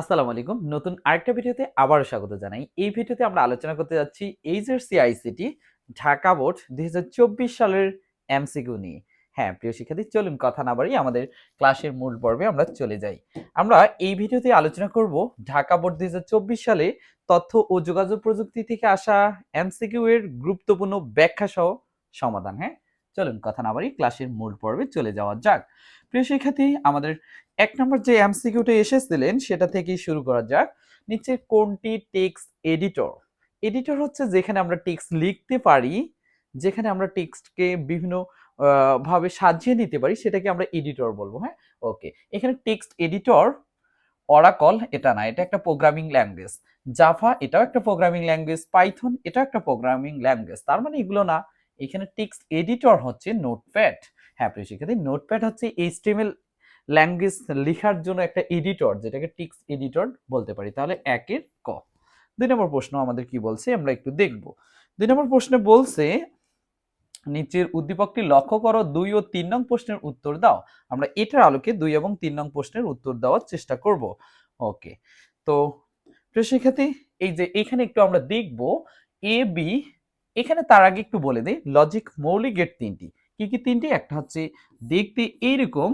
আসসালামু আলাইকুম। নতুন আরেকটা ভিডিওতে আবারও স্বাগত জানাই। এই ভিডিওতে আমরা আলোচনা করতে যাচ্ছি এইচএসসি আইসিটি ঢাকা বোর্ড দু হাজার চব্বিশ সালের এমসিকিউ নিয়ে। হ্যাঁ প্রিয় শিক্ষার্থী, চলুন কথা না বাড়ি আমাদের ক্লাসের মূল পর্বে আমরা চলে যাই। আমরা এই ভিডিওতে আলোচনা করব ঢাকা বোর্ড দুই হাজার চব্বিশ সালে তথ্য ও যোগাযোগ প্রযুক্তি থেকে আসা এমসিকিউ এর গুরুত্বপূর্ণ ব্যাখ্যা সহ সমাধান। হ্যাঁ চলুন কথা না বাড়ি ক্লাসের মূল পর্বে চলে যাওয়া যাক। প্রিয় শিক্ষার্থী, আমাদের এক নম্বর যে এমসিকিউটা এসেছিলেন, সেটা থেকেই শুরু করা যাক। নিচে কোনটি টেক্সট এডিটর? এডিটর হচ্ছে যেখানে আমরা টেক্সট লিখতে পারি, যেখানে আমরা টেক্সটকে বিভিন্ন ভাবে সাজিয়ে নিতে পারি, সেটাকে আমরা এডিটর বলব হ্যাঁ? ওকে। এখানে টেক্সট এডিটর অরাকল এটা না, এটা একটা প্রোগ্রামিং ল্যাঙ্গুয়েজ জাভা এটাও একটা প্রোগ্রামিং ল্যাঙ্গুয়েজ পাইথন এটাও একটা প্রোগ্রামিং ল্যাঙ্গুয়েজ তার মানে এগুলো না, এখানে টেক্সট এডিটর হচ্ছে নোটপ্যাড হ্যাঁ প্রিয় শিক্ষার্থী নোটপ্যাড হচ্ছে এইচটিএমএল ল্যাঙ্গুয়েজ লেখার জন্য একটা এডিটর যেটাকে টিক্স এডিটর বলতে পারি। তাহলে একের ক। দুই নম্বর প্রশ্ন আমাদের কি বলছে, আমরা একটু দেখব। দুই নম্বর প্রশ্নে বলছে, নিচের উদ্দীপকটি লক্ষ্য করো, দুই ও তিন নং প্রশ্নের উত্তর দাও। আমরা এটার আলোকে দুই এবং তিন নং প্রশ্নের উত্তর দেওয়ার চেষ্টা করব। ওকে তো প্রিয় শিক্ষার্থী, এই যে এখানে একটু আমরা দেখব এ বি এখানে তার আগে একটু বলে দিই লজিক মৌলিক গেট তিনটি। কি কি তিনটি? একটা হচ্ছে দেখতে এইরকম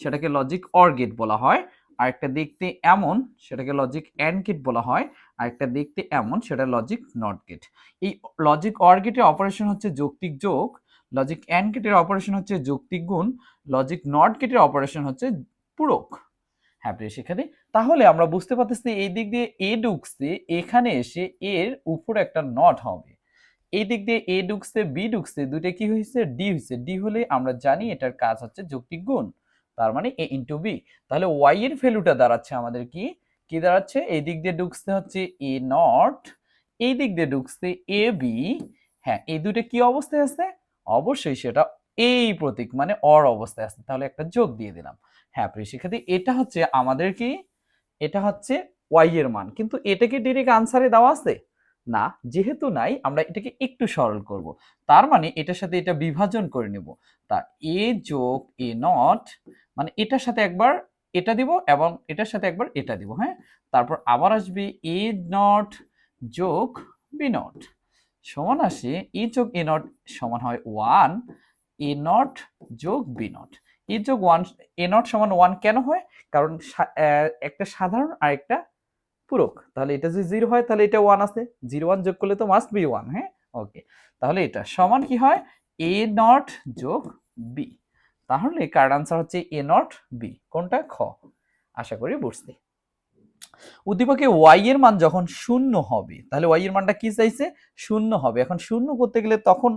সেটাকে লজিক অর গেট বলা হয়। আর একটা দেখতে এমন, সেটাকে লজিক অ্যান্ড গেট বলা হয়। আর একটা দেখতে এমন, সেটা লজিক নট গেট এই লজিক অর গেটের অপারেশন হচ্ছে যৌক্তিক যোগ লজিক অ্যান্ড গেটের অপারেশন হচ্ছে যৌক্তিক গুণ লজিক নট গেটের অপারেশন হচ্ছে পূরক। হ্যাঁ প্রিয় শিক্ষার্থী, তাহলে আমরা বুঝতে পারতেছি এই দিক দিয়ে এ ঢুকছে, এখানে এসে এর উপরে একটা নট হবে। এই দিক দিয়ে এ ঢুকছে বি ঢুকছে, দুইটা কি হয়েছে? ডি হয়েছে। ডি হলে আমরা জানি এটার কাজ হচ্ছে যৌক্তিক গুণ। তার মানে এ ইন্টু বি তাহলে ওয়াই এর ভ্যালুটা দাঁড়াচ্ছে আমাদের কি? কি দাঁড়াচ্ছে? এই দিক দিয়ে ঢুকছে হচ্ছে এ নট এই দিক দিয়ে ঢুকছে এ বি হ্যাঁ এই দুইটা কি অবস্থায় আছে? অবশ্যই সেটা এই প্রতীক মানে অর অবস্থায় আছে। তাহলে একটা যোগ দিয়ে দিলাম। হ্যাঁ প্রিয় শিক্ষার্থী, এটা হচ্ছে আমাদের কি? এটা হচ্ছে ওয়াই এর মান। কিন্তু এটা কি ডিরেক্ট আনসারে দেওয়া আছে? না, যেহেতু নাই, আমরা এটাকে একটু সরল করব। তার মানে এটার সাথে এটা বিভাজন করে নেব। তা এ যোগ এ নট মানে এটার সাথে একবার এটা দিব এবং এটার সাথে একবার এটা দিব হ্যাঁ? তারপর আবার আসবে এ নট যোগ বি নট সমান আসে এ যোগ এ নট সমান হয় ওয়ান এ নট যোগ বি নট এ যোগ ওয়ান এ নট সমান ওয়ান কেন হয়? কারণ একটা সাধারণ আর একটা পূরক। তাহলে এটা যদি জিরো হয়, তাহলে এটা ওয়ান আছে। জিরো ওয়ান যোগ করলে তো মাস্ট বি ওয়ান হ্যাঁ? ওকে তাহলে এটা সমান কি হয়? এ নট যোগ বি তাহলে কার্ড আনসার হচ্ছে এ নট বি কোনটা? খ। আশা করি বুঝতে। উদ্দীপকে ওয়াই এর মান যখন শূন্য হবে, তাহলে ওয়াই এর মানটা কি চাইছে? শূন্য হবে। এখন শূন্য করতে গেলে তখন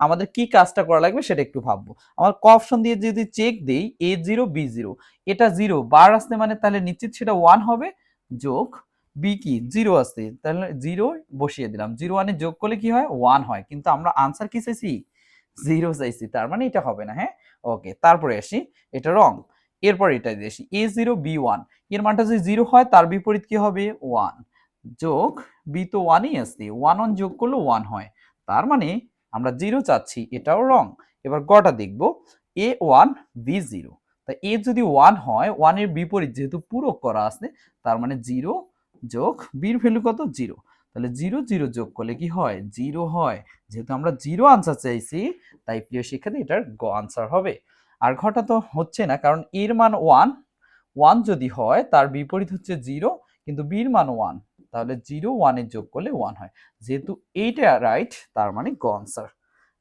আমাদের কি কাজটা করা লাগবে সেটা একটু ভাববো। আমার ক অপশন দিয়ে যদি চেক দেই এ জিরো বি জিরো এটা জিরো বার আসতে মানে তাহলে নিশ্চিত সেটা ওয়ান হবে যোগ বি কি? জিরো আছে। তাহলে জিরো বসিয়ে দিলাম। জিরো ওয়ানে যোগ করলে কি হয়? ওয়ান হয়। কিন্তু আমরা আনসার কি চাইছি? জিরো চাইছি। তার মানে এটা হবে না হ্যাঁ? ওকে তারপরে আসি। এটা রং এরপর এটা দিয়ে আসি। এ জিরো বি ওয়ানের মানটা যদি জিরো হয়, তার বিপরীত কি হবে? ওয়ান যোগ বি তো ওয়ানই আসছে ওয়ান ওয়ান যোগ করলে ওয়ান হয়। তার মানে আমরা জিরো চাচ্ছি। এটাও রং এবার গটা দেখব। এ ওয়ান বি জিরো তা এ যদি ওয়ান হয় ওয়ানের বিপরীত যেহেতু পূরক করা আছে, তার মানে জিরো যোগ বির ভ্যালু কত? জিরো। তাহলে জিরো জিরো যোগ করলে কি হয়? জিরো হয়। যেহেতু আমরা জিরো আনসার চাইছি, তাই প্রিয় শিক্ষার্থী, এটার গ আনসার হবে। আর ঘটা তো হচ্ছে না, কারণ এর মান ওয়ান ওয়ান যদি হয়, তার বিপরীত হচ্ছে জিরো, কিন্তু বির মান ওয়ান তাহলে জিরো ওয়ানের যোগ করলে ওয়ান হয়। যেহেতু এইটা রাইট তার মানে গ আনসার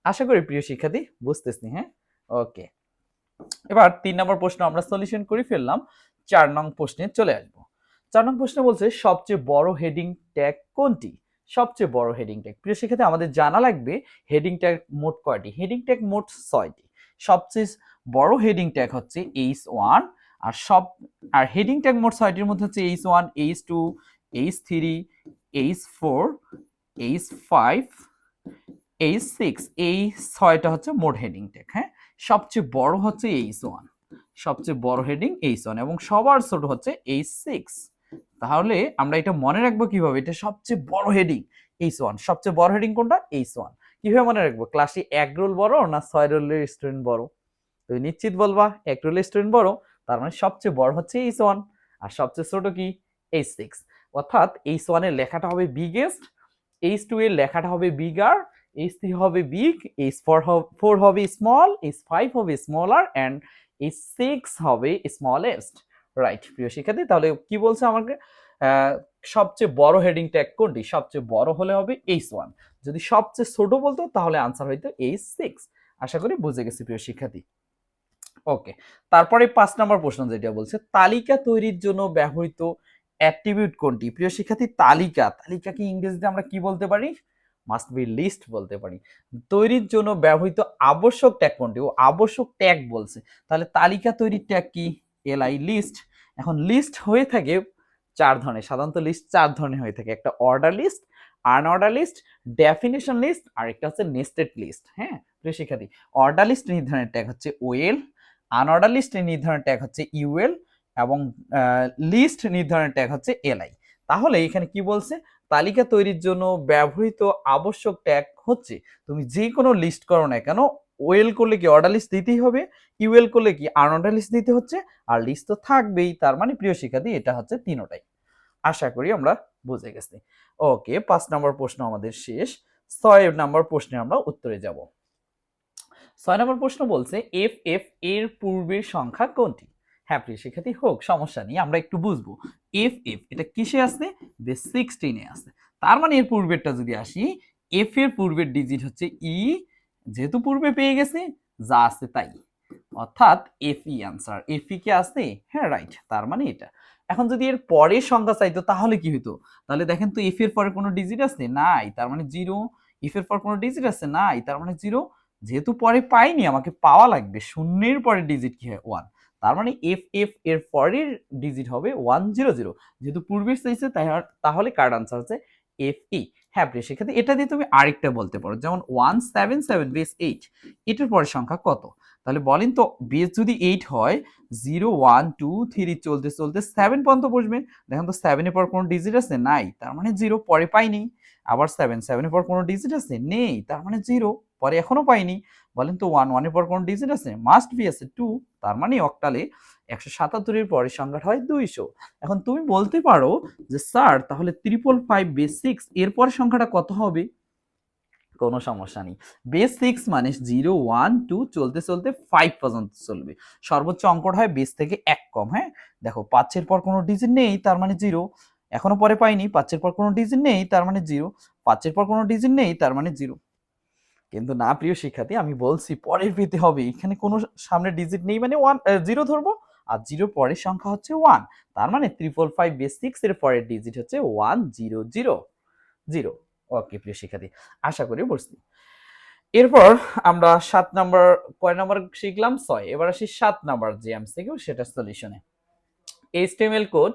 আশা করি প্রিয় শিক্ষার্থী, বুঝতেছি হ্যাঁ? ওকে এবার তিন নম্বর প্রশ্ন আমরা সলিউশন করে ফেললাম, চার নং প্রশ্নে চলে আসব। চার নং প্রশ্নে বলছে, সবচেয়ে বড় হেডিং ট্যাগ কোনটি? সবচেয়ে বড় হেডিং ট্যাগ প্রিয় শিক্ষার্থী আমাদের জানা লাগবে হেডিং ট্যাগ মোট কয়টি? হেডিং ট্যাগ মোট ছয়টি। সবচেয়ে বড় হেডিং ট্যাগ হচ্ছে এইচ ওয়ান আর সব, আর হেডিং ট্যাগ মোট ছয়টির মধ্যে হচ্ছে H one H two H three H four H five H six এই ছয়টা হচ্ছে মোট হেডিং ট্যাগ হ্যাঁ? সবচেয়ে বড় হচ্ছে এইচ ওয়ান সবচেয়ে বড় হেডিং এইচ ওয়ান এবং সবার ছোট হচ্ছে এইচ সিক্স তাহলে আমরা এটা মনে রাখব কীভাবে? এটা সবচেয়ে বড় হেডিং এইচ ওয়ান সবচেয়ে বড় হেডিং কোনটা? এইচ ওয়ান কীভাবে মনে রাখব? ক্লাসে এক রোল বড় না ছয় রোলের স্টুডেন্ট বড়? তুমি নিশ্চিত বলবা, এক রোলের স্টুডেন্ট বড়, তার মানে সবচেয়ে বড় হচ্ছে এইচ ওয়ান আর সবচেয়ে ছোট কি? এইচ সিক্স অর্থাৎ এইচ ওয়ানের লেখাটা হবে বিগেস্ট এইচ টু এর লেখাটা হবে বিগার এইচ থ্রি হবে বিগ এইচ ফোর ফোর হবে স্মল এইচ ফাইভ হবে স্মলার অ্যান্ড এইচ সিক্স হবে স্মলেস্ট রাইট প্রিয় শিক্ষার্থী, তাহলে কি বলছে আমাকে? সবচেয়ে বড় হেডিং ট্যাগ কোনটি? সবচেয়ে বড় হলে হবে এইচ ওয়ান যদি সবচেয়ে ছোট বলতো, তাহলে আনসার হইতো এইচ সিক্স আশা করি বুঝে গেছি, প্রিয় শিক্ষার্থী। ওকে তারপরে পাঁচ নম্বর প্রশ্ন যেটা বলছে, তালিকা তৈরির জন্য ব্যবহৃত অ্যাট্রিবিউট কোনটি? প্রিয় শিক্ষার্থী, তালিকা। তালিকা কি ইংরেজিতে আমরা কি বলতে পারি? মাস্ট বি লিস্ট বলতে পারি। তৈরির জন্য ব্যবহৃত আবশ্যক ট্যাগ কোনটি? ও আবশ্যক ট্যাগ বলছে। তাহলে তালিকা তৈরির ট্যাগ কি? এলআই লিস্ট এখন লিস্ট হয়ে থাকে চার ধরনের। সাধারণত লিস্ট চার ধরনের হয়ে থাকে। একটা order list unorder list definition list আর একটা হচ্ছে নেস্টেড লিস্ট হ্যাঁ প্রিয় শিক্ষার্থী অর্ডার লিস্ট নির্ধারণের ট্যাগ হচ্ছে ওয়েল আনঅর্ডার লিস্ট নির্ধারণের ট্যাগ হচ্ছে ইউএল এবং লিস্ট নির্ধারণের ট্যাগ হচ্ছে এলআই তাহলে এখানে কি বলছে? তালিকা তৈরির জন্য ব্যবহৃত আবশ্যক ট্যাগ হচ্ছে, তুমি যে কোনো লিস্ট করো না কেন ওয়েল করলে কি অর্ডার লিস্ট দিতেই হবে ইউএল করলে কি আনঅর্ডার দিতে হচ্ছে, আর লিস্ট তো থাকবেই, তার মানে প্রিয় শিক্ষার্থী, এটা হচ্ছে তিনোটাই। আশা করি আমরা বুঝে গেছি। ওকে পাঁচ নম্বর প্রশ্ন আমাদের শেষ। ছয় নম্বর প্রশ্নে আমরা উত্তরে যাব। ছয় নম্বর প্রশ্ন বলছে এফ এফ এর পূর্বের সংখ্যা কোনটি? হ্যাঁ প্রিয় শিক্ষার্থী, হোক, সমস্যা নেই, আমরা একটু বুঝব। এফ এফ এটা কিসে আছে বেস সিক্সটিনে আছে তার মানে এর পূর্বেরটা যদি আসি এফ এর পূর্বের ডিজিট হচ্ছে ই যেহেতু পূর্বে পেয়ে গেছে, যা আছে তাই। অর্থাৎ F E answer F E কে আছে হ্যাঁ রাইট তার মানে এটা। এখন যদি এর পরে সংখ্যা চাইতো, তাহলে কি হতো তাহলে দেখেন তো এফ এর পরে কোনো ডিজিট আছে? নাই, তার মানে জিরো ইফ এর পর কোনো ডিজিট আছে? নাই, তার মানে জিরো যেহেতু পরে পাইনি, আমাকে পাওয়া লাগবে। শূন্যের পরে ডিজিট কি হয়? ওয়ান তার মানে এফ এফ এর পরের ডিজিট হবে ওয়ান জিরো জিরো যেহেতু পূর্বের চাইছে তাহলে কার্ড আনসার হচ্ছে এফ ই হ্যাঁ প্রিয় সেক্ষেত্রে এটা দিয়ে তুমি আরেকটা বলতে পারো। যেমন one seven seven base eight এটার পরের সংখ্যা কত? তাহলে বলেন তো বেস যদি এইট হয় জিরো ওয়ান টু থ্রি চলতে চলতে সেভেন পর্যন্ত বসবে। দেখেন তো সেভেনের পর কোনো ডিজিট আছে? নাই। তার মানে জিরো পরে পাইনি। আবার সেভেন সেভেনের পর কোনো ডিজিট আছে? নেই। তার মানে জিরো পরে এখনও পাইনি। বলেন তো ওয়ান ওয়ানের পর কোনো ডিজিট আছে? মাস্ট বি আছে টু তার মানে অক্টালে একশো সাতাত্তরের পরের সংখ্যাটা হয় দুইশো। এখন তুমি বলতে পারো যে, স্যার, তাহলে ত্রিপল ফাইভ বেস সিক্স এরপর সংখ্যাটা কত হবে? কোনো সমস্যা নেই। বেস সিক্স মানে জিরো ওয়ান টু চলতে চলতে ফাইভ পর্যন্ত চলবে। সর্বোচ্চ অঙ্কটা হয় বেস থেকে এক কম হ্যাঁ? দেখো, পাঁচের পর কোনো ডিজিট নেই, তার মানে জিরো এখনও পরে পাইনি, পাঁচের পর কোনো ডিজিট নেই, তার মানে জিরো পাঁচের পর কোনো ডিজিট নেই, তার মানে জিরো কিন্তু না, প্রিয় শিক্ষার্থী, আমি বলছি পরের পেতে হবে। এখানে কোনো সামনে ডিজিট নেই মানে ওয়ান জিরো ধরবো? আর জিরো পরের সংখ্যা হচ্ছে ওয়ান তার মানে ত্রিপল ফাইভ বেস সিক্স এর পরের ডিজিট হচ্ছে one zero zero zero okay প্রিয় শিক্ষার্থী, আশা করি বুঝছি। এরপর আমরা সাত নাম্বার কয় নাম্বার শিখলাম? ছয়। এবার আসি সাত নাম্বার যে এমসিকিউ সেটা সলিউশনে HTML code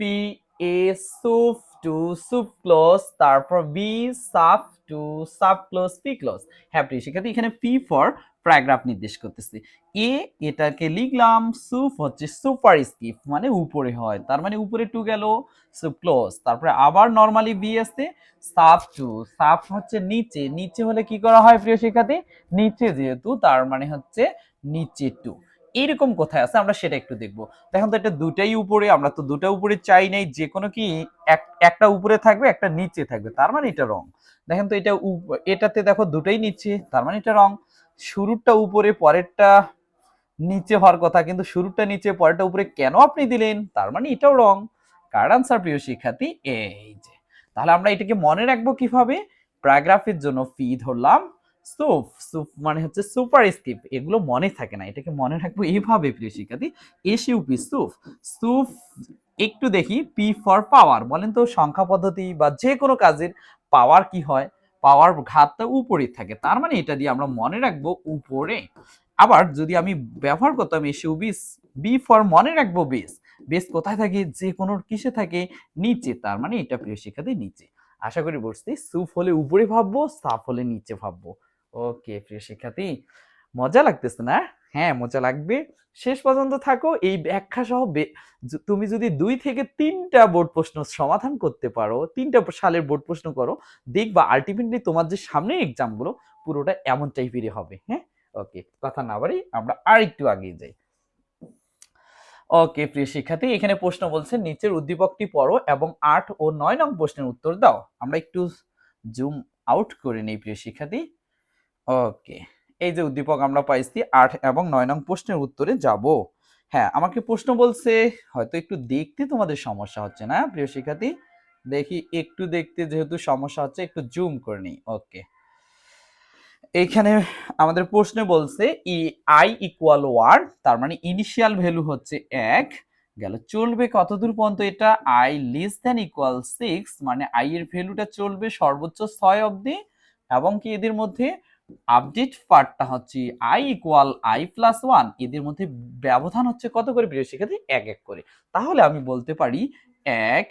P A sup two sup close তারপর B sub two sub close P close হ্যাঁ প্রিয় শিক্ষার্থী, এখানে পি ফর প্যারাগ্রাফ নির্দেশ করতেছে। এ এটাকে লিখলাম সুপ হচ্ছে সুপার স্কিপ মানে উপরে হয়। তার মানে উপরে টু গেল সুপ ক্লোজ তারপরে আবার নর্মালি বি আসছে সাফ টু সাফ হচ্ছে নিচে। নিচে হলে কি করা হয়, প্রিয় শিক্ষার্থী? নিচে যেহেতু, তার মানে হচ্ছে নিচে টু এরকম কোথায় আছে আমরা সেটা একটু দেখব। দেখুন তো এটা দুটাই উপরে, আমরা তো দুটা উপরে চাই নাই যে কোনো কি এক- একটা উপরে থাকবে, একটা নিচে থাকবে। তার মানে এটা রং। দেখেন তো এটা এটাতে দেখো দুটাই নিচে তার মানে এটা রং। শুরুরটা উপরে, পরেরটা নিচে হওয়ার কথা, কিন্তু শুরুটা নিচে, পরেরটা উপরে কেন আপনি দিলেন? তার মানে এটাও রং। কার আনসার প্রিয় শিক্ষার্থী? এই যে। তাহলে আমরা এটাকে মনে রাখব কীভাবে? প্যারাগ্রাফের জন্য ফি ধরলাম সুফ সুফ মানে হচ্ছে সুপার স্কিপ, এগুলো মনে থাকে না, এটাকে মনে রাখব এইভাবে, প্রিয় শিক্ষার্থী। এসইউপি সুফ সুফ একটু দেখি পি ফর পাওয়ার বলেন তো সংখ্যা পদ্ধতি বা যে কোনো কাজের পাওয়ার কি হয় পাওয়ার ঘাতটা উপরে থাকে, তার মানে এটা দিয়ে আমরা মনে রাখব উপরে। আবার যদি আমি ব্যবহার করতাম এসইউবি বি ফর মনে রাখব বেস বেস কোথায় থাকে যে কোনো কিসে থাকে, নিচে, তার মানে এটা, প্রিয় শিক্ষার্থী, নিচে। আশা করি বুঝছি সুফ হলে উপরে ভাববো সাফ হলে নিচে ভাববো। ওকে, প্রিয় শিক্ষার্থী, মজা লাগতেছে না? হ্যাঁ মজা লাগবে। শেষ পর্যন্ত থাকো, এই ব্যাখ্যা সহ তুমি যদি দুই থেকে তিনটা বোর্ড প্রশ্ন সমাধান করতে পারো, তিনটা সালের বোর্ড প্রশ্ন করো, দেখবা আলটিমেটলি তোমার যে সামনে এক্সামগুলো, পুরোটা এমন টাইপেরই হবে হ্যাঁ? ওকে, কথা না বাড়ি আমরা আর একটু আগিয়ে যাই। ওকে, প্রিয় শিক্ষার্থী, এখানে প্রশ্ন বলছে, নিচের উদ্দীপকটি পড়ো এবং আট ও নয় নং প্রশ্নের উত্তর দাও। আমরা একটু জুম আউট করে নেই, প্রিয় শিক্ষার্থী। ওকে, এই যে উদ্দীপক আমরা পাইছি আট এবং নয় নং প্রশ্নের উত্তরে যাব। হ্যাঁ আমাকে প্রশ্ন বলছে, হয়তো একটু দেখতে তোমাদের সমস্যা হচ্ছে না, প্রিয় শিক্ষার্থী? দেখি, একটু দেখতে যেহেতু সমস্যা হচ্ছে, একটু জুম করে নিই, ওকে। এইখানে আমাদের প্রশ্নে বলছে, ই আই ইকুয়াল ওয়ার তার মানে ইনিশিয়াল ভ্যালু হচ্ছে এক, গেল চলবে কতদূর পর্যন্ত এটা? I less than equal six মানে আই এর ভ্যালুটা চলবে সর্বোচ্চ ছয় অবধি, এবং কি এদের মধ্যে? আপডেট পার্টটা হচ্ছে I equal I plus one এদের মধ্যে ব্যবধান হচ্ছে কত করে প্রিয় শিক্ষার্থী? এক এক করে। তাহলে আমি বলতে পারি এক,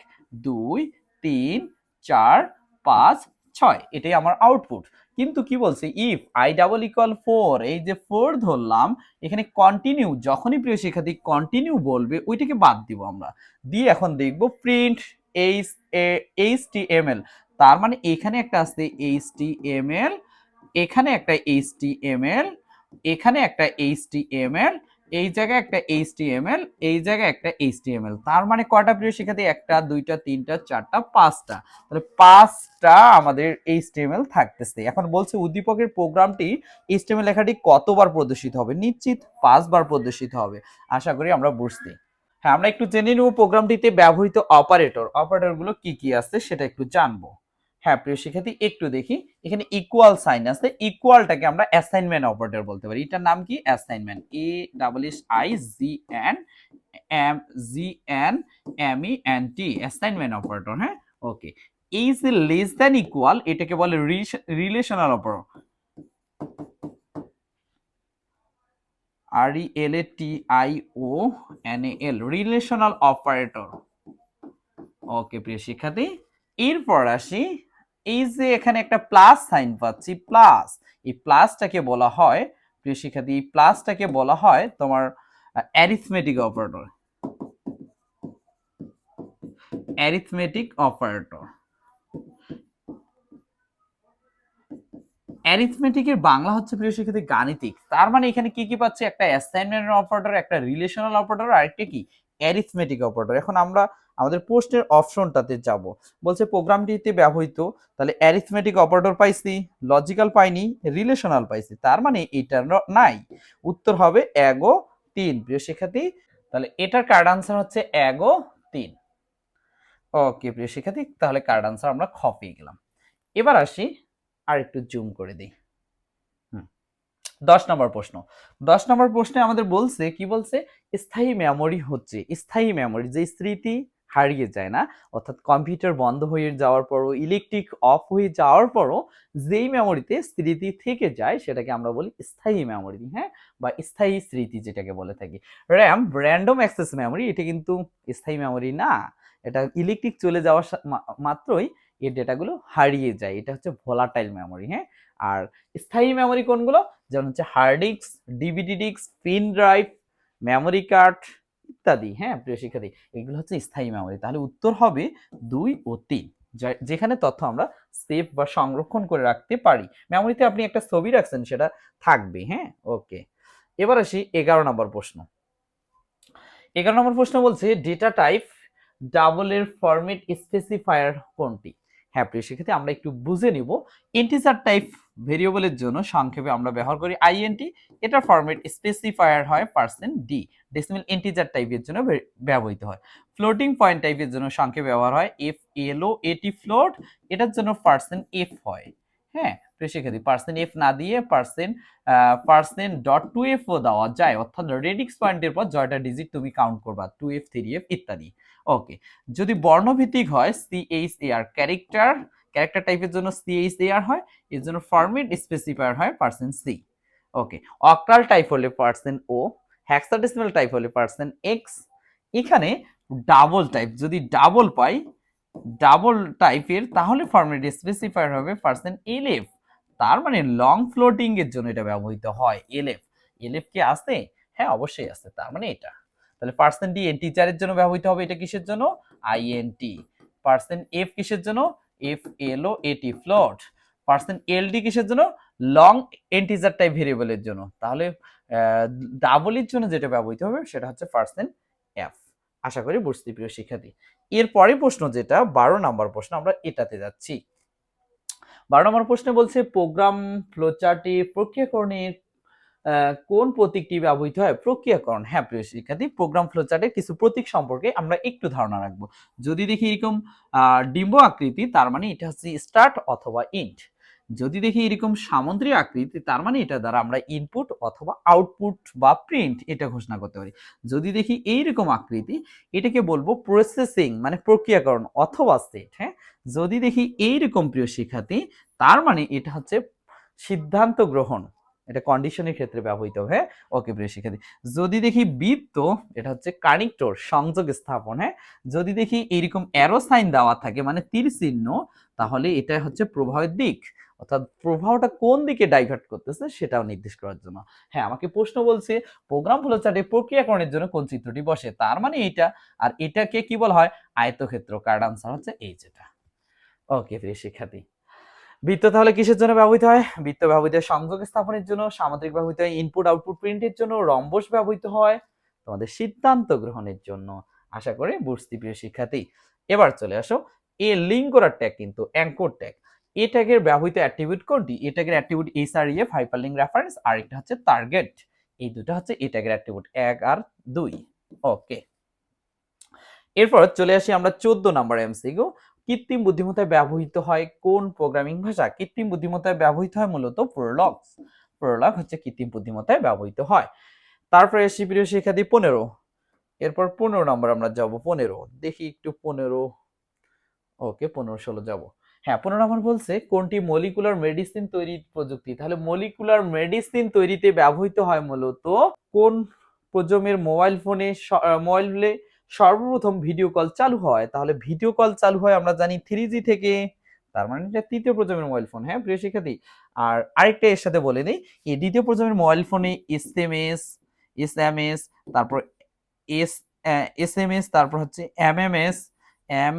দুই, তিন, চার, পাঁচ, ছয়। এটাই আমার আউটপুট কিন্তু কি বলছে? If I double equal four এই যে ফোর ধরলাম, এখানে কন্টিনিউ যখনই প্রিয় শিক্ষার্থী কন্টিনিউ বলবে, ওইটাকে বাদ দিব আমরা। দিয়ে এখন দেখব print H H T M L তার মানে এখানে একটা আসছে এইচ টি এম এল এখানে একটা এইচ টি এম এল এখানে একটা এইচ টি এম এল এই জায়গায় একটা এইচ টি এম এল এই জায়গায় একটা এইচ টি এম এল তার মানে কয়টা প্রিয় শিক্ষার্থী? একটা, দুইটা, তিনটা, চারটা, পাঁচটা। তাহলে পাঁচটা আমাদের এইচটিএমএল থাকতেছে। এখন বলছে উদ্দীপকের প্রোগ্রামটি এইচটিএমএল লেখাটি কতবার প্রদর্শিত হবে? নিশ্চিত পাঁচবার প্রদর্শিত হবে। আশা করি আমরা বুঝতে হ্যাঁ আমরা একটু জেনে নেব প্রোগ্রামটিতে ব্যবহৃত অপারেটর। অপারেটরগুলো কি কি আছে সেটা একটু জানব। হ্যাঁ প্রিয় শিক্ষার্থী, একটু দেখি। এখানে ইকুয়াল সাইন আছে। ইকুয়ালটাকে আমরা অ্যাসাইনমেন্ট অপারেটর বলতে পারি। এটার নাম কি? Assignment A double S I G N M G N M E N T assignment operator হ্যাঁ? Okay is less than equal এটাকে বলে relational operator R E L A T I O N A L relational operator okay প্রিয় শিক্ষার্থী, এরপর আসি এই যে এখানে একটা প্লাস সাইন পাচ্ছি প্লাস এই প্লাসটাকে বলা হয়, প্রিয় শিক্ষার্থী, এই প্লাসটাকে বলা হয় তোমার অ্যারিথমেটিক অপারেটর অ্যারিথমেটিক অপারেটর অ্যারিথমেটিকের বাংলা হচ্ছে, প্রিয় শিক্ষার্থী, গাণিতিক। তার মানে এখানে কি কি পাচ্ছে? একটা অ্যাসাইনমেন্ট অপারেটর একটা রিলেশনাল অপারেটর আর একটা কি? অ্যারিথমেটিক অপারেটর এখন আমরা আমাদের পোস্টের অপশনটাতে যাব। বলছে, প্রোগ্রামটিতে ব্যবহৃত, তাহলে অ্যারিথমেটিক অপারেটর পাইছি লজিক্যাল পাইনি রিলেশনাল পাইছি। তার মানে এটা নাই। উত্তর হবে এগো তিন। প্রিয় শিক্ষার্থী, তাহলে এটার কার্ড আনসার হচ্ছে এগো তিন। ওকে প্রিয় শিক্ষার্থী, তাহলে কার্ড আনসার আমরা খ পেয়ে গেলাম। এবার আসি আর একটু জুম করে দিই। দশ নম্বর প্রশ্ন। দশ নম্বর প্রশ্নে আমাদের বলছে, কি বলছে? স্থায়ী মেমোরি হচ্ছে, স্থায়ী মেমোরি যে স্মৃতি হারিয়ে যায় না, অর্থাৎ কম্পিউটার বন্ধ হয়ে যাওয়ার পরও ইলেকট্রিক অফ হয়ে যাওয়ার পরও, যেই মেমোরিতে স্মৃতি থেকে যায়, সেটাকে আমরা বলি স্থায়ী মেমোরি হ্যাঁ? বা স্থায়ী স্মৃতি যেটাকে বলে থাকি। র্যাম র্যান্ডম অ্যাক্সেস মেমোরি এটা কিন্তু স্থায়ী মেমোরি না, এটা ইলেকট্রিক চলে যাওয়ার মাত্রই এর ডেটাগুলো হারিয়ে যায়, এটা হচ্ছে ভোলাটাইল মেমোরি হ্যাঁ? আর স্থায়ী মেমোরি কোনগুলো? যেমন হচ্ছে hard disk DVD disk pin drive memory card ইত্যাদি হ্যাঁ প্রিয় শিক্ষার্থী, এগুলো হচ্ছে স্থায়ী মেমোরি তাহলে উত্তর হবে দুই ও তিন যেখানে তথ্য আমরা সেভ বা সংরক্ষণ করে রাখতে পারি। মেমোরিতে আপনি একটা ছবি রাখছেন, সেটা থাকবে হ্যাঁ ওকে এবার আসি এগারো নম্বর প্রশ্ন। এগারো নম্বর প্রশ্ন বলছে ডেটা টাইপ ডাবল এর ফরমেট স্পেসিফায়ার কোনটি? হ্যাঁ প্রিয় শিক্ষার্থী আমরা একটু বুঝে নিব। ইন্টিজার টাইপ ভেরিয়েবলের জন্য সংক্ষেপে আমরা ব্যবহার করি আইএনটি এটার ফরম্যাট স্পেসিফায়ার হয় পার্সেন্ট ডি ডেসিমেল ইন্টিজার টাইপের জন্য ব্যবহৃত হয়। ফ্লোটিং পয়েন্ট টাইপের জন্য সংক্ষেপে ব্যবহার হয় এফ এলও এটি ফ্লোট এটার জন্য পার্সেন্ট এফ হয়। হ্যাঁ প্রিয় শিক্ষার্থী পার্সেন্ট এফ না দিয়ে পার্সেন্ট পার্সেন্ট ডট টু এফও দেওয়া যায়। অর্থাৎ রেডিক্স পয়েন্টের পর জয়টা ডিজিট তুমি কাউন্ট করবা টু এফ থ্রি এফ ইত্যাদি। ওকে যদি বর্ণভিত্তিক হয় C H A R character character টাইপের জন্য সি এইচ এ আর হয়, এর জন্য ফরমেট স্পেসিফায়ার হয় percent C okay octal type হলে পার্সেন্ট ও হ্যাক্সাডেসিমাল টাইপ হলে পার্সেন্ট এক্স এখানে ডাবল টাইপ যদি ডাবল পাই ডাবল টাইপের তাহলে ফরমেট স্পেসিফায়ার হবে পার্সেন্ট এলএফ তার মানে লং ফ্লোটিং এর জন্য এটা ব্যবহৃত হয় এলএফ এলএফ কি আছে হ্যাঁ অবশ্যই আছে তার মানে এটা। তাহলে পার্সেন্ট ডি এন টিচারের জন্য ব্যবহৃত হবে এটা কিসের জন্য? আইএনটি পার্সেন্ট এফ কিসের জন্য? এফ এল ও এটি ফ্লোট পার্সেন্ট এলডি কিসের জন্য? লং এন্টিজার টাইপ ভেরিয়েবলের জন্য। তাহলে ডাবলের জন্য যেটা ব্যবহৃত হবে সেটা হচ্ছে পার্সেন্ট এফ আশা করি বুঝতে প্রিয় শিক্ষার্থী। এরপরে প্রশ্ন যেটা, বারো নম্বর প্রশ্ন, আমরা এটাতে যাচ্ছি। বারো নম্বর প্রশ্নে বলছে প্রোগ্রাম ফ্লোচার্টে প্রক্রিয়াকরণের কোন প্রতীকটি ব্যবহৃত হয়? প্রক্রিয়াকরণ। হ্যাঁ প্রিয় শিক্ষার্থী প্রোগ্রাম ফ্লোচার্টের কিছু প্রতীক সম্পর্কে আমরা একটু ধারণা রাখব। যদি দেখি এরকম ডিম্ব আকৃতি, তার মানে এটা হচ্ছে স্টার্ট অথবা ইন্ট যদি দেখি এরকম সামুদ্রিক আকৃতি, তার মানে এটা দ্বারা আমরা ইনপুট অথবা আউটপুট বা প্রিন্ট এটা ঘোষণা করতে পারি। যদি দেখি এইরকম আকৃতি, এটাকে বলব প্রসেসিং মানে প্রক্রিয়াকরণ অথবা সেট হ্যাঁ? যদি দেখি এইরকম প্রিয় শিক্ষার্থী, তার মানে এটা হচ্ছে সিদ্ধান্ত গ্রহণ। কন্ডিশনের ক্ষেত্রে ব্যবহৃত হবে হ্যাঁ ওকে প্রিয় শিক্ষার্থী, যদি দেখি বৃত্ত, এটা হচ্ছে কানেক্টর, সংযোগ স্থাপন হ্যাঁ? যদি দেখি এইরকম অ্যারো সাইন দেওয়া থাকে মানে তীর চিহ্ন, তাহলে এটা হচ্ছে প্রভাবের দিক, অর্থাৎ প্রভাবটা কোন দিকে ডাইভার্ট করতেছে সেটাও নির্দেশ করার জন্য। হ্যাঁ আমাকে প্রশ্ন বলছে প্রোগ্রাম ফ্লোচার্টে প্রক্রিয়াকরণের জন্য কোন চিত্রটি বসে? তার মানে এইটা আর এটাকে কি বলা হয়? আয়তক্ষেত্র কার্ড আনসার হচ্ছে এই যেটা। ওকে প্রিয় শিক্ষার্থী বৃত্ত তাহলে কিসের জন্য ব্যবহৃত হয়? বৃত্ত ব্যবহৃত হয় সংযোগ স্থাপনের জন্য সামাজিক ব্যবহৃত হয় ইনপুট আউটপুট প্রিন্টের জন্য, রম্বস ব্যবহৃত হয় তোমাদের সিদ্ধান্ত গ্রহণের জন্য। আশা করি বুঝতে প্রিয় শিক্ষার্থী। এবার চলে আসো, এ লিঙ্ক করার ট্যাগ কিন্তু অ্যাঙ্কর ট্যাগ এ ট্যাগের ব্যবহৃত অ্যাট্রিবিউট কোনটি? এ ট্যাগের attribute H R E F hyperlink reference আর একটা হচ্ছে টার্গেট এই দুটো হচ্ছে এ ট্যাগের অ্যাট্রিবিউট এক আর দুই। ওকে এরপর চলে আসি আমরা চোদ্দ নাম্বার এমসিকিউ কৃত্রিম বুদ্ধিমত্তায় ব্যবহৃত হয় কোন প্রোগ্রামিং ভাষা? কৃত্রিম বুদ্ধিমত্তায় ব্যবহৃত হয় মূলত প্রোলগস প্রোলগ হচ্ছে কৃত্রিম বুদ্ধিমত্তায় ব্যবহৃত হয়। তারপরে এসি প্রিয় শিক্ষার্থী পনেরো। এরপর পনেরো নম্বর আমরা যাব, পনেরো। দেখি একটু পনেরো। ওকে পনেরো, ষোলো যাব। হ্যাঁ পনেরো নম্বর বলছে কোনটি মলিকুলার মেডিসিন তৈরির প্রযুক্তি? তাহলে মলিকুলার মেডিসিন তৈরিতে ব্যবহৃত হয় মূলত কোন প্রজন্মের মোবাইল ফোনে মোবাইলে সর্বপ্রথম ভিডিও কল চালু হয়। তাহলে ভিডিও কল চালু হয়, আমরা জানি থ্রি জি থেকে, তার মানে এটা তৃতীয় প্রজন্মের মোবাইল ফোন হ্যাঁ প্রিয় শিক্ষার্থী? আর আরেকটা এর সাথে বলে দিই এই দ্বিতীয় প্রজন্মের মোবাইল ফোনে S M S M S তারপর এস এস এম এস তারপর হচ্ছে M M M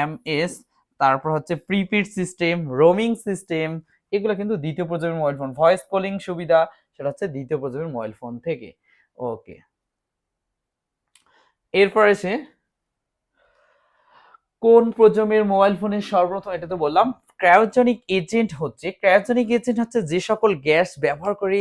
M S তারপর হচ্ছে প্রিপেড সিস্টেম রোমিং সিস্টেম এগুলো কিন্তু দ্বিতীয় প্রজন্মের মোবাইল ফোন ভয়েস কলিং সুবিধা, সেটা হচ্ছে দ্বিতীয় প্রজন্মের মোবাইল ফোন থেকে। ওকে এরপর আছে কোন প্রজন্মের মোবাইল ফোনে সর্বপ্রথম এটা তো বললাম ক্রায়োজনিক এজেন্ট হচ্ছে ক্রায়োজনিক এজেন্ট হচ্ছে যে সকল গ্যাস ব্যবহার করে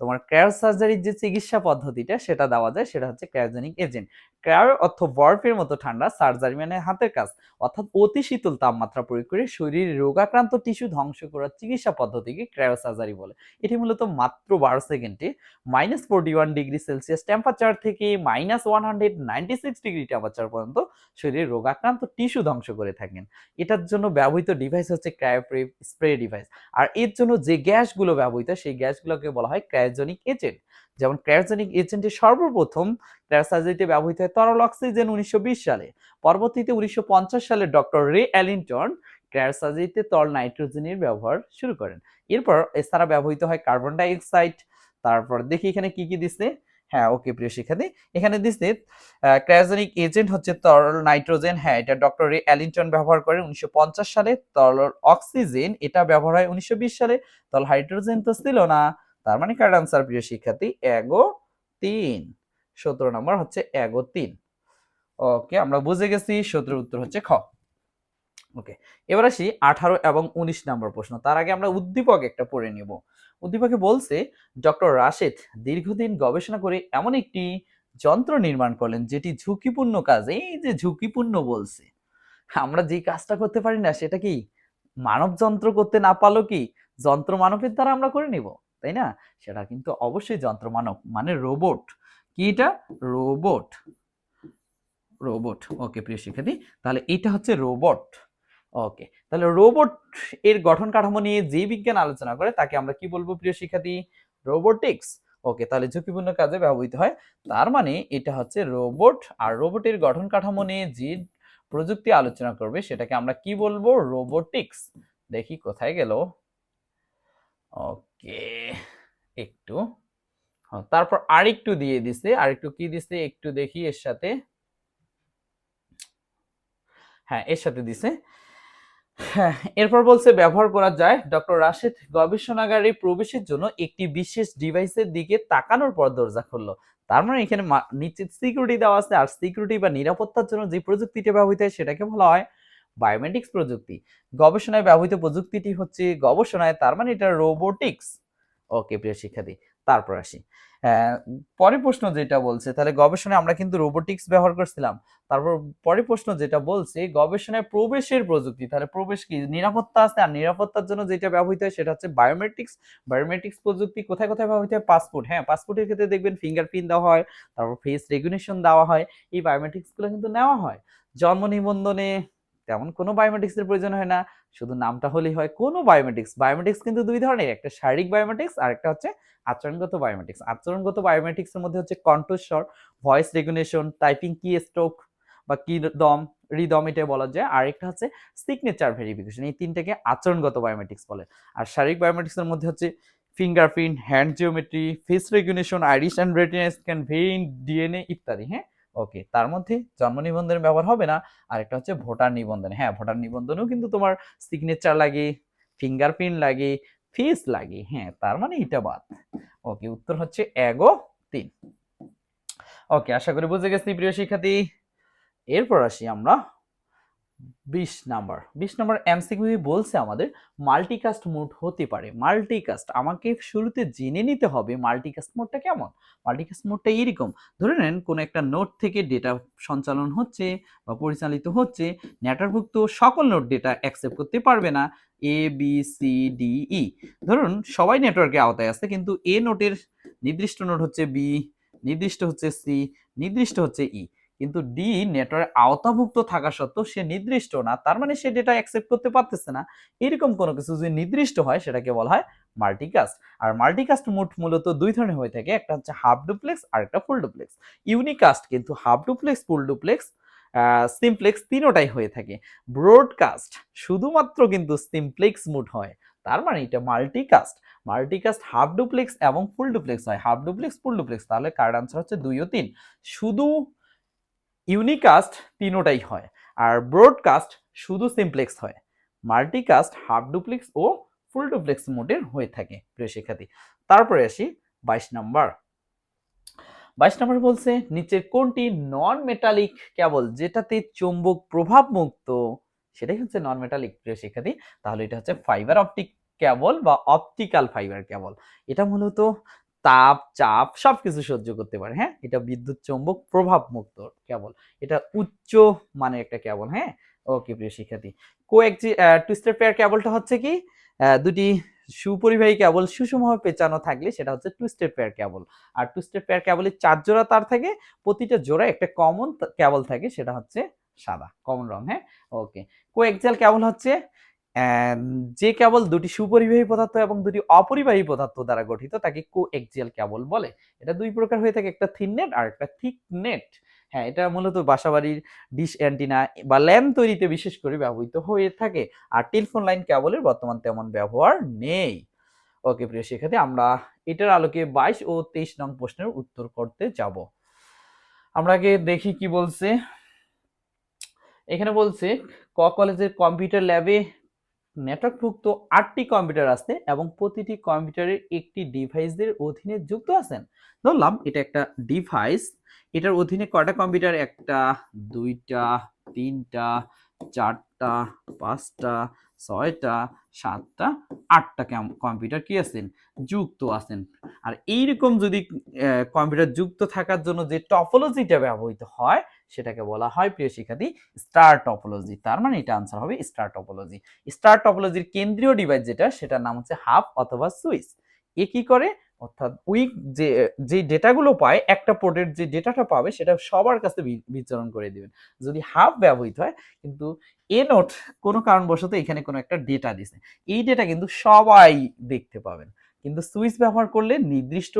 তোমার ক্রায়ো সার্জারির যে চিকিৎসা পদ্ধতিটা সেটা দেওয়া যায়, সেটা হচ্ছে ক্রায়োজেনিক এজেন্ট। ক্রায়ো অর্থ বরফের মতো ঠান্ডা, সার্জারি মানে হাতের কাজ। অর্থাৎ অতি শীতল তাপমাত্রা প্রয়োগ করে শরীরে রোগাক্রান্ত টিস্যু ধ্বংস করার চিকিৎসা পদ্ধতিকে ক্রায়ো সার্জারি বলে। এটি মূলত মাত্র বারো সেকেন্ডে minus forty one degree Celsius temperature থেকে minus one hundred ninety six degree temperature পর্যন্ত শরীরে রোগাক্রান্ত টিস্যু ধ্বংস করে থাকেন। এটার জন্য ব্যবহৃত ডিভাইস হচ্ছে ক্রায়োপ্রে স্প্রে ডিভাইস আর এর জন্য যে গ্যাসগুলো ব্যবহৃত, সেই গ্যাসগুলোকে বলা হয় ক্রায়োজেনিক এজেন্ট যেমন ক্রায়োজেনিক এজেন্টের সর্বপ্রথম ক্রায়োসার্জারিতে ব্যবহৃত হয় তরল অক্সিজেন উনিশশো সালে। পরবর্তীতে উনিশশো সালে ডক্টর রে অ্যালিংটন ক্রায়োসার্জারিতে তরল নাইট্রোজেনের ব্যবহার শুরু করেন। এরপর এছাড়া ব্যবহৃত হয় কার্বন ডাইঅক্সাইড তারপর দেখি এখানে কি কি দিচ্ছে হ্যাঁ ওকে প্রিয় শিক্ষার্থী, এখানে দিচ্ছে ক্রায়োজেনিক এজেন্ট হচ্ছে তরল নাইট্রোজেন হ্যাঁ এটা ডক্টর রে অ্যালিনটন ব্যবহার করেন উনিশশো পঞ্চাশ সালে। তরল অক্সিজেন এটা ব্যবহার হয় উনিশশো বিশ সালে। তরল হাইড্রোজেন তো ছিল না। তার মানে কার্ড আনসার প্রিয় শিক্ষার্থী, এগো তিন। সতেরো নম্বর হচ্ছে এগো তিন। ওকে, আমরা বুঝে গেছি সতেরো উত্তর হচ্ছে খ। ওকে, এবার আসি আঠারো এবং উনিশ নম্বর প্রশ্ন। তার আগে আমরা উদ্দীপক একটা পড়ে নিব। উদ্দীপকে বলছে, ডক্টর রাশেদ দীর্ঘদিন গবেষণা করে এমন একটি যন্ত্র নির্মাণ করলেন, যেটি ঝুঁকিপূর্ণ কাজ। এই যে ঝুঁকিপূর্ণ বলছে, আমরা যে কাজটা করতে পারি না, সেটা কি মানব যন্ত্র করতে না পারল কি যন্ত্র মানবের দ্বারা আমরা করে নিব? তাই না? সেটা কিন্তু অবশ্যই যন্ত্র মানব মানে রোবট কি এটা? রোবট রোবট ওকে প্রিয় শিক্ষার্থী, তাহলে এটা হচ্ছে রোবট ওকে তাহলে রোবট এর গঠন কাঠামো নিয়ে যে বিজ্ঞান আলোচনা করে, তাকে আমরা কি বলব প্রিয় শিক্ষার্থী? রোবোটিক্স ওকে তাহলে ঝুঁকিপূর্ণ কাজে ব্যবহৃত হয়। তার মানে এটা হচ্ছে রোবট আর রোবটের গঠন কাঠামো নিয়ে যে প্রযুক্তি আলোচনা করবে, সেটাকে আমরা কি বলব? রোবোটিক্স দেখি কোথায় গেল। ওকে একটু। হ্যাঁ, তারপর আরেকটু দিয়ে দিছে আরেকটু কি দিছে? একটু দেখি এর সাথে। হ্যাঁ এর সাথে দিছে। হ্যাঁ এরপর বলছে ব্যবহার করা যায়। ডক্টর রাশেদ গবেষণাগারে প্রবেশের জন্য একটি বিশেষ ডিভাইসের দিকে তাকানোর পর দরজা খুললো। তার মানে এখানে নিচে সিকিউরিটি দেওয়া আছে। আর সিকিউরিটি বা নিরাপত্তার জন্য যে প্রযুক্তিটা ব্যবহৃত হয় সেটাকে বলা হয় বায়োমেটিক্স প্রযুক্তি। গবেষণায় ব্যবহৃত প্রযুক্তিটি হচ্ছে গবেষণায়, তার মানে এটা রোবোটিক্স। ওকে, প্রিয় শিক্ষার্থী, তারপর আসি। পরের প্রশ্ন যেটা বলছে, তাহলে গবেষণায় আমরা কিন্তু রোবোটিক্স ব্যবহার করছিলাম। তারপর পরের প্রশ্ন যেটা বলছে, গবেষণায় প্রবেশের প্রযুক্তি, তাহলে প্রবেশ কি? নিরাপত্তা আছে, আর নিরাপত্তার জন্য যেটা ব্যবহৃত হয় সেটা হচ্ছে বায়োমেট্রিক্স। বায়োমেট্রিক্স প্রযুক্তি কোথায় কোথায় ব্যবহৃত হয়? পাসপোর্ট। হ্যাঁ পাসপোর্টের ক্ষেত্রে দেখবেন ফিঙ্গারপ্রিন্ট দেওয়া হয়, তারপর ফেস রেগুলেশন দেওয়া হয়, এই বায়োমেট্রিক্সগুলো কিন্তু নেওয়া হয়। জন্ম নিবন্ধনে তেমন কোনো বায়োমেট্রিক্সের প্রয়োজন হয় না। শুধু নামটা হলেই হয়, কোনো বায়োমেট্রিক্স বায়োমেট্রিক্স কিন্তু দুই ধরনের, একটা শারীরিক বায়োমেট্রিক্স আর একটা হচ্ছে আচরণগত বায়োমেট্রিক্স আচরণগত বায়োমেট্রিক্স এর মধ্যে হচ্ছে কণ্ঠস্বর ভয়েস রেগুলেশন টাইপিং কি স্ট্রোক বা কি দম রিদম এটা বলা যায়। আর একটা হচ্ছে সিগনেচার ভেরিফিকেশন এই তিনটাকে আচরণগত বায়োমেট্রিক্স বলে। আর শারীরিক বায়োমেট্রিক্স এর মধ্যে হচ্ছে fingerprint hand geometry face regulation iris and retina scan vein DNA ইত্যাদি হ্যাঁ? ওকে তার মধ্যে জন্ম নিবন্ধনের ব্যবহার হবে না। আর একটা হচ্ছে ভোটার নিবন্ধন। হ্যাঁ ভোটার নিবন্ধনেও কিন্তু তোমার সিগনেচার লাগে ফিঙ্গারপ্রিন্ট লাগে ফিস লাগে। হ্যাঁ তার মানে এটা বাদ। ওকে উত্তর হচ্ছে এগো তিন। ওকে আশা করি বুঝে গেছি প্রিয় শিক্ষার্থী। এরপর আসি আমরা বিশ নাম্বার বিশ নাম্বার এমসিকিউ বলছে আমাদের মাল্টিকাস্ট মোড হতে পারে। মাল্টিকাস্ট আমাকে শুরুতে জেনে নিতে হবে মাল্টিকাস্ট মোডটা কেমন? মাল্টিকাস্ট মোডটা এরকম ধরে নেন কোনো একটা নোট থেকে ডেটা সঞ্চালন হচ্ছে বা পরিচালিত হচ্ছে, নেটওয়ার্কভুক্ত সকল নোট ডেটা অ্যাকসেপ্ট করতে পারবে না A B C D E ধরুন সবাই নেটওয়ার্কে আওতায় আছে, কিন্তু এ নোটের নির্দিষ্ট নোট হচ্ছে বি নির্দিষ্ট হচ্ছে সি নির্দিষ্ট হচ্ছে ই কিন্তু ডি নেটওয়ার্ক আওতাভুক্ত থাকা সত্ত্বেও সে নির্দিষ্ট না, তার মানে সে ডেটা অ্যাকসেপ্ট করতে পারতেছে না। এরকম কোনো কিছু যদি নির্দিষ্ট হয়, সেটাকে বলা হয় মাল্টিকাস্ট আর মাল্টিকাস্ট মোড মূলত দুই ধরনের হয়ে থাকে, একটা হচ্ছে হাফ ডুপ্লেক্স আর একটা ফুল ডুপ্লেক্স ইউনিকাস্ট কিন্তু half duplex full duplex simplex তিনোটাই হয়ে থাকে। ব্রডকাস্ট শুধুমাত্র কিন্তু সিমপ্লেক্স মোড হয়, তার মানে এটা মাল্টিকাস্ট মাল্টিকাস্ট হাফ ডুপ্লেক্স এবং ফুল ডুপ্লেক্স হয়। হাফ ডুপ্লেক্স ফুল ডুপ্লেক্স তাহলে কার্ড আনসার হচ্ছে দুই ও তিন। শুধু ইউনিকাস্ট তিনোটাই হয়, আর ব্রডকাস্ট শুধু সিমপ্লেক্স হয়। মাল্টিকাস্ট হাফ ডুপ্লেক্স ও ফুল ডুপ্লেক্স মোডের হয়ে থাকে, প্রিয় শিক্ষার্থী। তারপরে আসি বাইশ নম্বর। বাইশ নম্বর বলছে, নিচের কোনটি নন মেটালিক কেবল যেটাতে চুম্বক প্রভাব মুক্ত সেটাই হচ্ছে নন মেটালিক প্রিয় শিক্ষার্থী। তাহলে এটা হচ্ছে ফাইবার অপটিক কেবল বা অপটিক্যাল ফাইবার কেবল। এটা মূলত তাপ, চাপ সবকিছু সহ্য করতে পারে হ্যাঁ? এটা বিদ্যুৎ চৌম্বক প্রভাব মুক্ত কেবল। এটা উচ্চ মানের একটা কেবল হ্যাঁ? ওকে, প্রিয় শিক্ষার্থী। কোএক্সি টুইস্টার পেয়ার কেবলটা হচ্ছে কি? দুটি সুপরিবাহী কেবল সুষমভাবে পেঁচানো থাকলে সেটা হচ্ছে টুইস্টেড পেয়ার কেবল। আর টুইস্টেড পেয়ার কেবলের চার জোড়া তার থাকে, প্রতিটা জোড়া একটা কমন কেবল থাকে, সেটা হচ্ছে সাদা কমন রং হ্যাঁ? ওকে। কোএক্সিয়াল কেবল হচ্ছে যে কেবল দুটি সুপরিবাহী পদার্থ এবং দুটি অপরিবাহী পদার্থ দ্বারা গঠিত, তাকে কো কোএক্সিয়াল কেবল বলে। এটা দুই প্রকার হয়ে থাকে, একটা থিন নেট আর একটা থিক নেট হ্যাঁ এটা মূলত বাসাবাড়ির ডিশ অ্যান্টিনা বা ল্যান তৈরিতে বিশেষ করে ব্যবহৃত হয়ে থাকে। আর টেলিফোন লাইন কেবলের বর্তমান তেমন ব্যবহার নেই। ওকে প্রিয় শিক্ষার্থী, আমরা এটার আলোকে বাইশ ও তেইশ নং প্রশ্নের উত্তর করতে যাব। আমরা আগে দেখি কি বলছে। এখানে বলছে, ক কলেজের কম্পিউটার ল্যাবে নেটওয়ার্কভুক্ত আটটি কম্পিউটার আছে এবং প্রতিটি কম্পিউটারের একটি ডিভাইসের অধীনে যুক্ত আছেন। ধরলাম, এটা একটা ডিভাইস। এটার অধীনে কয়টা কম্পিউটার? একটা, দুইটা, তিনটা, চারটা, পাঁচটা ছয়টা, সাতটা, আটটা কম্পিউটার কি আছেন? যুক্ত আছেন। আর এইরকম যদি কম্পিউটার যুক্ত থাকার জন্য যে টপোলজিটা ব্যবহৃত হয়, সেটাকে বলা হয়, প্রিয় শিক্ষার্থী, স্টার টপোলজি। তার মানে এটা আনসার হবে স্টার টপোলজি। স্টার টপোলজির কেন্দ্রীয় ডিভাইস যেটা, সেটার নাম হচ্ছে হাফ অথবা সুইচ। এ কি করে? অর্থাৎ ওই যে যে ডেটাগুলো পায়, একটা পোর্টের যে ডেটাটা পাবে, সেটা সবার কাছে বি- বিতরণ করে দিবেন। যদি হাফ ব্যবহৃত হয়, কিন্তু এ নোট কোনো কারণবশত এখানে কোনো একটা ডেটা দিছে। এই ডেটা কিন্তু সবাই দেখতে পাবেন। কিন্তু সুইচ ব্যবহার করলে নির্দিষ্ট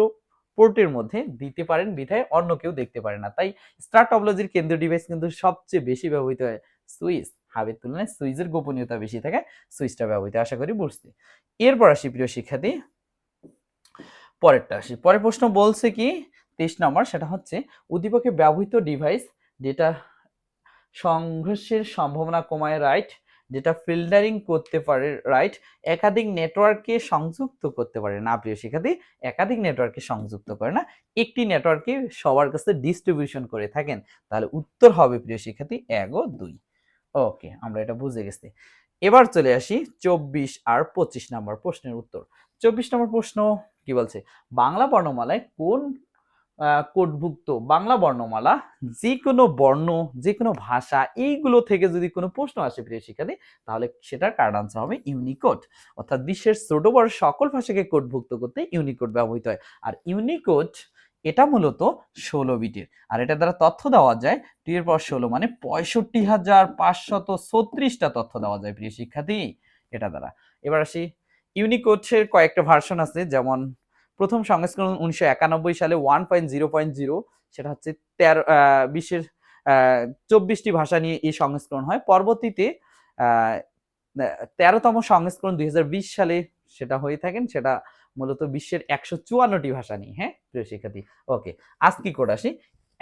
পোর্টের মধ্যে দিতে পারেন, বিধায় অন্য কেউ দেখতে পারে না। তাই স্টার টপোলজির কেন্দ্রীয় ডিভাইস কিন্তু সবচেয়ে বেশি ব্যবহৃত হয় সুইচ হাবের তুলনায় সুইচের গোপনীয়তা বেশি থাকে সুইচটা ব্যবহৃত আশা করি বুঝতে। এরপর আসি প্রিয় শিক্ষার্থী পরেরটা আসি। পরের প্রশ্ন বলছে কি, তেইশ নম্বর, সেটা হচ্ছে উদ্দীপকে ব্যবহৃত ডিভাইস ডেটা সংঘর্ষের সম্ভাবনা কমায় রাইট যেটা ফিল্টারিং করতে পারে রাইট একাধিক নেটওয়ার্ককে সংযুক্ত করতে পারে না। প্রিয় শিক্ষার্থী, একাধিক নেটওয়ার্ককে সংযুক্ত করে না, একটি নেটওয়ার্কে সবার কাছে ডিস্ট্রিবিউশন করে থাকেন। তাহলে উত্তর হবে প্রিয় শিক্ষার্থী, এক ও দুই। ওকে আমরা এটা বুঝে গেছি। এবার চলে আসি চব্বিশ আর পঁচিশ নম্বর প্রশ্নের উত্তর। চব্বিশ নম্বর প্রশ্ন কি বলছে? বাংলা বর্ণমালায় কোন কোডভুক্ত বাংলা বর্ণমালা যে কোনো বর্ণ যে কোনো ভাষা, এইগুলো থেকে যদি কোনো প্রশ্ন আসে প্রিয় শিক্ষার্থী, তাহলে সেটার কার্ড আনসার হবে ইউনিকোড। অর্থাৎ বিশ্বের ছোট বড় সকল ভাষাকে কোডভুক্ত করতে ইউনিকোড ব্যবহৃত হয়। আর ইউনিকোড এটা মূলত ষোলো বিটের। আর এটা দ্বারা তথ্য দেওয়া যায় এর পর ষোলো মানে পঁয়ষট্টি হাজার পাঁচশত ছত্রিশটা তথ্য দেওয়া যায় প্রিয় শিক্ষার্থী, এটা দ্বারা। এবার আসি ইউনিকোডের কয়েকটা ভার্সন আছে, যেমন প্রথম সংস্করণ উনিশশো একানব্বই সালে one point zero point zero সেটা হচ্ছে তেরো বিশ্বের চব্বিশটি ভাষা নিয়ে এই সংস্করণ হয়। পরবর্তীতে তেরোতম সংস্করণ দুই হাজার বিশ সালে সেটা হয়ে থাকেন, সেটা মূলত বিশ্বের একশো চুয়ান্নটি ভাষা নিয়ে হ্যাঁ? প্রিয় শিক্ষার্থী ওকে আজকি কোড আসি?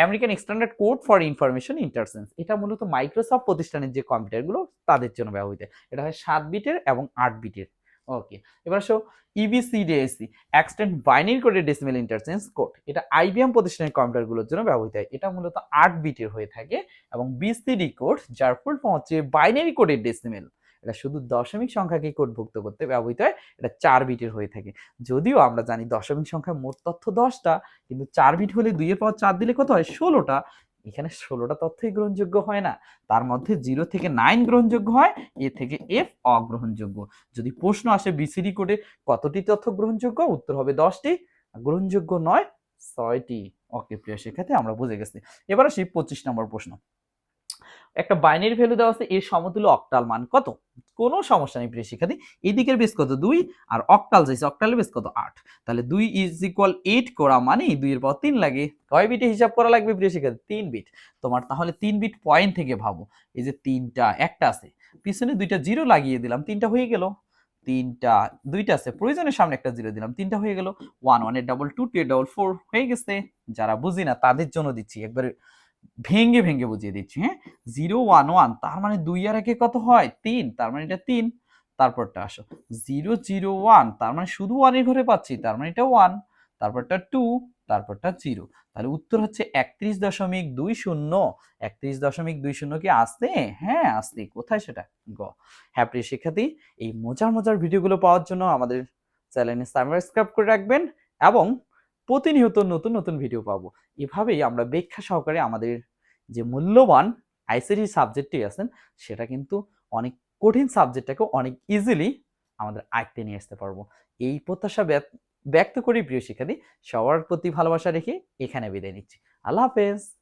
American standard code for information interchange এটা মূলত মাইক্রোসফট প্রতিষ্ঠানের যে কম্পিউটারগুলো, তাদের জন্য ব্যবহৃত। এটা হয় সাত বিটের এবং আট বিটের। ওকে এবার আসো ইবিসিডিএসসি এক্সটেন্ড বাইনারি কোডের ডেসিমেল ইন্টারচেঞ্জ কোড এটা আইবিএম প্রতিষ্ঠানের কম্পিউটারগুলোর জন্য ব্যবহৃত হয়। এটা মূলত আট বিটের হয়ে থাকে এবং বিসিডি কোড যার ফুল ফর্ম হচ্ছে বাইনারি কোডের ডেসিমেল এটা শুধু দশমিক সংখ্যাকে কোডভুক্ত করতে ব্যবহৃত হয়, এটা চার বিটের হয়ে থাকে। যদিও আমরা জানি দশমিক সংখ্যা মোট তথ্য দশটা, কিন্তু চার বিট হলে দুইয়ের পাওয়ার চার দিলে কত হয়? ষোলোটা। এখানে ষোলোটা তথ্যই গ্রহণযোগ্য হয় না। তার মধ্যে জিরো থেকে নাইন গ্রহণযোগ্য হয়, এ থেকে এফ অগ্রহণযোগ্য। যদি প্রশ্ন আসে বিসিডি কোডে কতটি তথ্য গ্রহণযোগ্য? উত্তর হবে দশটি গ্রহণযোগ্য নয়, ছয়টি। ওকে প্রিয় শিক্ষার্থী, আমরা বুঝে গেছি। এবার আসি পঁচিশ নম্বর প্রশ্ন। একটা বাইনারি ভ্যালু দেওয়া আছে, এর সমতুল্য অক্টাল মান কত? কোনো সমস্যা নেই প্রিয় শিক্ষার্থী। এদিকের বেস কত? দুই। আর অক্টাল চাইছে অক্টালের বেস কত? আট। তাহলে দুই ইজ ইকুয়াল এইট করা মানে দুইয়ের পর তিন লাগে। কয় বিটে হিসাব করা লাগবে প্রিয় শিক্ষার্থী? তিন বিট তোমার তাহলে তিন বিট পয়েন্ট থেকে ভাবো। এই যে তিনটা, একটা আছে। পিছনে দুইটা জিরো লাগিয়ে দিলাম, তিনটা হয়ে গেল। তিনটা, দুইটা আছে। প্রয়োজনের সামনে একটা জিরো দিলাম, তিনটা হয়ে গেল। ওয়ান ওয়ানের ডাবল টু টু এর ডাবল ফোর হয়ে গেছে। যারা বুঝি না তাদের জন্য দিচ্ছি। একবারে ভেঙ্গে ভেঙ্গে বুঝিয়ে দিচ্ছি হ্যাঁ? জিরো, ওয়ান ওয়ান, তার মানে দুই আর একে কত হয়? তিন, তার মানে এটা তিন। তারপরটা আসো, জিরো জিরো, ওয়ান, তার মানে শুধু ওয়ানের ঘরে পাচ্ছি, তার মানে এটা ওয়ান। তারপরটা টু, তারপরটা জিরো। তাহলে উত্তর হচ্ছে একত্রিশ দশমিক দুই শূন্য। একত্রিশ দশমিক দুই শূন্য কি আসছে? হ্যাঁ আসতে কোথায় সেটা? গ। হ্যাঁ প্রিয় শিক্ষার্থী, এই মজার মজার ভিডিওগুলো পাওয়ার জন্য আমাদের চ্যানেলে সাবস্ক্রাইব করে রাখবেন এবং প্রতিনিয়ত নতুন নতুন ভিডিও পাবো। এভাবেই আমরা ব্যাখ্যা সহকারে আমাদের যে মূল্যবান আইসিটি সাবজেক্টটি আছেন, সেটা কিন্তু অনেক কঠিন সাবজেক্টটাকে অনেক ইজিলি আমাদের আয়ত্তে নিয়ে আসতে পারব। এই প্রত্যাশা ব্যক- ব্যক্ত করি প্রিয় শিক্ষার্থী, সবার প্রতি ভালোবাসা রেখে এখানে বিদায় নিচ্ছি। আল্লাহ হাফেজ।